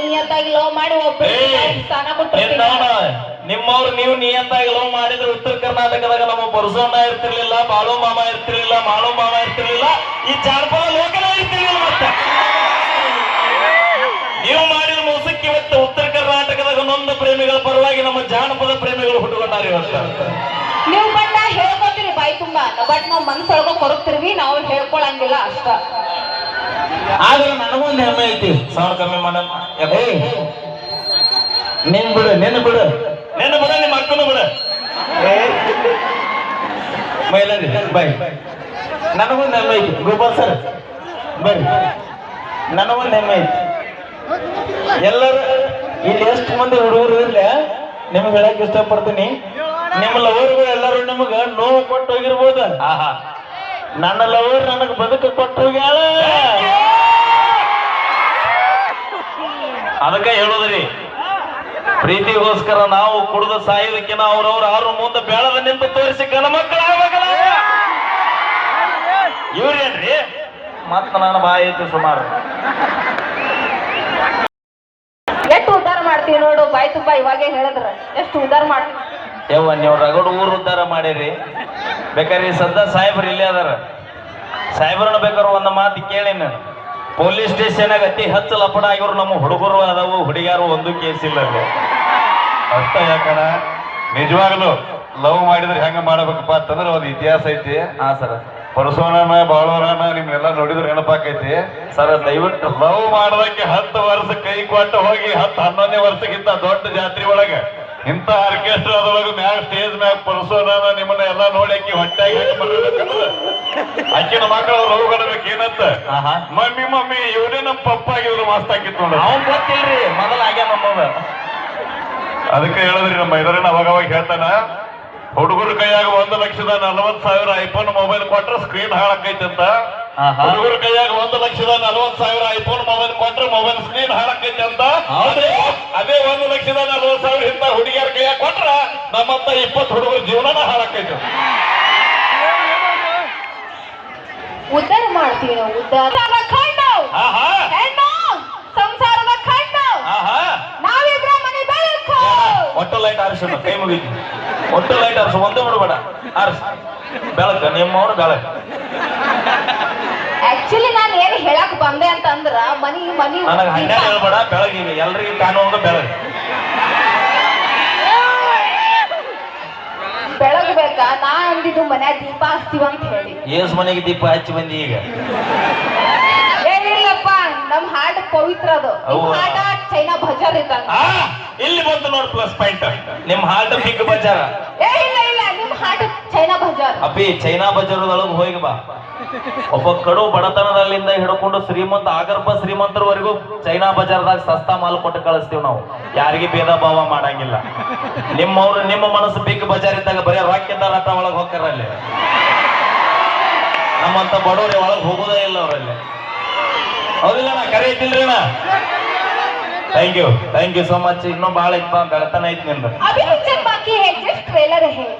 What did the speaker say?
ನಿಯತ್ತಾಗಿ love ಮಾಡಿ ಒಬ್ಬರಿಗೆ ಸ್ಥಾನ ನಿಮ್ಮವ್ರು ನೀವು ನಿಯತ್ತಾಗಿ ಲವ್ ಮಾಡಿದ್ರೆ ಉತ್ತರ ಕರ್ನಾಟಕದಾಗ ನಮ್ಮ ಬರ್ಸೋಣ ಇರ್ತಿರ್ಲಿಲ್ಲ ಬಾಳು ಮಾಮ ಇರ್ತಿರ್ಲಿಲ್ಲ ಮಾಳು ಮಾಮ ಇರ್ತಿರ್ಲಿಲ್ಲ ಈ ಜಾನಪದ ಲೋಕನ ಇರ್ತಿರ್ಲಿಲ್ಲ ಮತ್ತೆ. ನೀವು ಮಾಡಿದ ಮೋಸಕ್ಕೆ ಇವತ್ತು ಉತ್ತರ ಕರ್ನಾಟಕದಾಗ ನೊಂದ ಪ್ರೇಮಿಗಳ ಪರವಾಗಿ ನಮ್ಮ ಜಾನಪದ ಪ್ರೇಮಿಗಳು ಹುಟ್ಟುಕೊಂಡಾರ ಇವತ್ತು ನೀವು ಬಟ್ ಹೇಳ್ಕೊತೀರಿ ಬಾಯಿ ತುಂಬಾ. ಬಟ್ ನಾವ್ ಮನ್ಸೊಳಗ ಕೊರಗ್ತಿರ್ವಿ ನಾವು ಹೇಳ್ಕೊಳಂಗಿಲ್ಲ ಅಷ್ಟ. ಆದ್ರೆ ನನಗೊಂದು ಹೆಮ್ಮೆ ಐತಿ. ಸೌಂಡ್ ಕಮ್ಮಿ ಮಾಡಮ್ಮ. ನಿನ್ ಬಿಡು ನಿನ್ ಬಿಡು. ನಿನ್ ಬಿಡ ನಿಮ್ಮ ಅಕ್ಕನು ಬಿಡ. ಮೈಲಾರಿ ಬೈ ನನಗೊಂದು ಹೆಮ್ಮೆ ಐತಿ. ಗೋಪಾಲ್ ಸರ್ ಬರ್ರಿ ನನಗೊಂದು ಹೆಮ್ಮೆ ಐತಿ. ಎಲ್ಲರೂ ಇಲ್ಲಿ ಎಷ್ಟು ಮಂದಿ ಹುಡುಗರು ಇರ್ಲಿ ನಿಮ್ಗೆ ಹೇಳಕ್ ಇಷ್ಟಪಡ್ತೀನಿ. ನಿಮ್ಮ ಲವರ್ಗಳು ಎಲ್ಲರೂ ನಿಮಗೆ ನೋವು ಕೊಟ್ಟು ಹೋಗಿರ್ಬೋದು. ಆಹಾ. ನನ್ನ ಲವರ್ ನನಗೆ ಬದುಕು ಕೊಟ್ಟು ಹೋಗ್ಯಾಳ ಅದಕ್ಕೆ ಹೇಳೋದ್ರಿ ಪ್ರೀತಿಗೋಸ್ಕರ ನಾವು ಕುಡಿದು ಸಾಯೋದಕ್ಕಿಂತ ಅವ್ರವ್ರ ಆರು ಮುಂದೆ ಬೇಳದ ನಿಂತು ತೋರಿಸಿ ಗಣ ಮಕ್ಕಳ ಇವ್ರೇನ್ರಿ? ಮತ್ತ ನನ್ನ ಬಾಯಿ ಐತಿ ಸುಮಾರು. ಎಷ್ಟು ಉದ್ಧಾರ ಮಾಡ್ತೀವಿ ನೋಡು ಬಾಯಿ ತುಂಬಾ ಇವಾಗೆ ಹೇಳಿದ್ರ. ಎಷ್ಟು ಉದ್ಧಾರ ಮಾಡ್ತೀವಿ ಯವ್ವ ನೀವು ರಗಡು ಊರು ಉದ್ಧಾರ ಮಾಡಿರಿ. ಬೇಕಾದ್ರೆ ಸದ್ದ ಸಾಹೇಬ್ರು ಇಲ್ಲೇ ಅದಾರ. ಸಾಹೇಬ್ರನ್ನ ಬೇಕಾದ್ರೆ ಒಂದು ಮಾತು ಕೇಳಿ ನಾನು. ಪೊಲೀಸ್ ಸ್ಟೇಷನಾಗ ಅತಿ ಹೆಚ್ಚು ಲಪಡ ಆಗಿರೋ ನಮ್ಮ ಹುಡುಗರು ಅದಾವು, ಹುಡುಗಿಯಾರು ಒಂದು ಕೇಸ್ ಇಲ್ಲ ಅಷ್ಟ ಯಾಕಣ? ನಿಜವಾಗ್ಲು ಲವ್ ಮಾಡಿದ್ರೆ ಹೆಂಗ ಮಾಡ್ಬೇಕಪ್ಪ ಅಂತಂದ್ರೆ ಒಂದು ಇತಿಹಾಸ ಐತಿ. ಹಾ ಸರ್. ಪರಸೋನನ ಬಾಳೋರನ ನಿಮ್ನೆಲ್ಲ ನೋಡಿದ್ರೆ ನೆನಪಾಕೈತಿ ಸರ್, ದಯವಿಟ್ಟು ಲವ್ ಮಾಡೋದಕ್ಕೆ ಹತ್ತು ವರ್ಷ ಕೈ ಕೊಟ್ಟು ಹೋಗಿ, ಹತ್ತು ಹನ್ನೊಂದನೇ ವರ್ಷಕ್ಕಿಂತ ದೊಡ್ಡ ಜಾತ್ರೆ ಒಳಗ ಇಂಥ ಆರ್ಕೆಸ್ಟ್ರಾದೊಳಗ ಮ್ಯಾಗ ಸ್ಟೇಜ್ ಮ್ಯಾಗ ಪರಸೋನನ ನಿಮ್ಮನ್ನ ಎಲ್ಲ ನೋಡಿ ಅಕ್ಕಿ ಹೊಟ್ಟಾಗಿ ಅಕ್ಕಿನ ಮಕ್ಕಳು ಅವ್ರು ಮಾಡಬೇಕು ಏನಂತ? ಮಮ್ಮಿ ಮಮ್ಮಿ ಇವನೇ ನಮ್ಮ ಪಪ್ಪ ಆಗಿದ್ರು ಮಸ್ತ್ ಹಾಕಿತ್ ನೋಡ್ರಿ ಅವ್ನ್ ಗೊತ್ತಿಲ್ರಿ ಮೊದಲ ಆಗ್ಯ ನಮ್ಮದ ಅದಕ್ಕೆ ಹೇಳಿದ್ರಿ ನಮ್ಮ ಇದರನ್ನ ಅವಾಗ ಅವಾಗ ಹೇಳ್ತಾನ ಹುಡುಗರ ಕೈಯಾಗ ಒಂದು ಲಕ್ಷದ ನಲವತ್ ಸಾವಿರ ಐಫೋನ್ ಮೊಬೈಲ್ ಕೊಟ್ರೆ ಸ್ಕ್ರೀನ್ ಹಾಳಕೈತೆ ಅಂತ ಹುಡುಗರ ಕೈಯಾಗ ಒಂದು ಲಕ್ಷದ ನಲವತ್ ಸಾವಿರ ಐಫೋನ್ ಮೊಬೈಲ್ ಕೊಟ್ರೆ ಮೊಬೈಲ್ ಸ್ಕ್ರೀನ್ ಹಾಳಕೈತೆ ಅಂತ? ಅದೇ ಒಂದು ಲಕ್ಷದ ನಲವತ್ ಸಾವಿರ ಇಂತ ಹುಡುಗಿಯರ ಕೈಯಾಗ ಕೊಟ್ರ ನಮ್ಮಂತ ಇಪ್ಪತ್ತು ಹುಡುಗರ ಜೀವನನ ಹಾಳಾಕೈತಿ. ಉದ್ದಾರ ಮಾಡ್ತೀವಿ ನಾವು ಉದ್ದಾರ. ಸಂಸಾರದ ಕಣ್ಣು. ಆಹಾ. ನಾವಿಬ್ರ ಮನೆ ಬೆಳಕು. ಒಟ್ಟು ಲೈಟ್ ಆರಿಸೋಣ ಕೈ ಮುಗಿತು ಒಟ್ಟು ಲೈಟ್ ಆರಿಸು ಒಂದೇ ಬಿಡಬೇಡ ಆರಿಸ. ಬೆಳಕ ನಿಮ್ಮವನು ಬೆಳಕ. ಆಕ್ಚುಲಿ ನಾನು ಅಂದ್ರ ಮನಿ ಮನಿ ನನಗೆ ಹನ್ನೆರಡು ಹೇಳ್ಬೇಡ ಬೆಳಗ್ಗೆ ಎಲ್ರಿಗೂ ಕಾಣುವಂಗ ಬೆಳಗ್ಗೆ ಬೆಳಗ್ಬೇಕಾ ನಾ ಅಂದಿದ್ದು ಮನ್ಯಾಗ ದೀಪ ಹಚ್ತೀವ ಅಂತ ಹೇಳಿ. ಏಸ್ ಮನೆಗೆ ದೀಪ ಹಚ್ಚಿ ಬಂದಿ ಈಗ? ಏನಿಲ್ಲಪ್ಪ ನಮ್ ಹಾರ್ಟ್ ಪವಿತ್ರ ಅದು. ಅವ್ವ. ಹಾರ್ಟ್ ಚೈನಾ ಬಜಾರ್ ಇದ್ದಂಗ. ಆ ಇಲ್ಲಿ ಬಂತು ನೋಡಿ ಪ್ಲಸ್ ಪಾಯಿಂಟ್ ನಿಮ್ ಹಾರ್ಟ್ ಬಿಗ್ ಬಜಾರ. ಅಪ್ಪಿ, ಚೈನಾ ಬಜಾರದೊಳಗೆ ಹೋಗಿ ಬಾ. ಒಬ್ಬ ಕಡು ಬಡತನದಲ್ಲಿಂದ ಹಿಡ್ಕೊಂಡು ಶ್ರೀಮಂತ, ಆಗರ್ಭ ಶ್ರೀಮಂತರವರೆಗೂ ಚೈನಾ ಬಜಾರ್ದಾಗ ಸಸ್ತಾ ಮಾಲ್ ಕೊಟ್ಟು ಕಳಿಸ್ತೀವಿ ನಾವು. ಯಾರಿಗೆ ಭೇದ ಭಾವ ಮಾಡಂಗಿಲ್ಲ. ನಿಮ್ಮವ್ರು, ನಿಮ್ಮ ಮನಸ್ಸು ಬಿಗ್ ಬಜಾರ್ ಇದ್ದಾಗ ಬರೀ ರಾಕ್ಯದ ರಥ ಒಳಗೆ ಹೋಗ್ತಾರ ಅಲ್ಲಿ. ನಮ್ಮಂತ ಬಡವ್ರಿ ಒಳಗೆ ಹೋಗೋದೇ ಇಲ್ಲ ಅವರಲ್ಲಿ. ಹೌದಿಲ್ಲ ನಾ ಕರೆ ಐತಿಲ್ರಿ ಅಣ್ಣ? Thank you thank you so much ಇನ್ನೂ ಭಾಳ ಇತ್ತು ಬೆಳತನ ಐತಿ ನಿಂದು.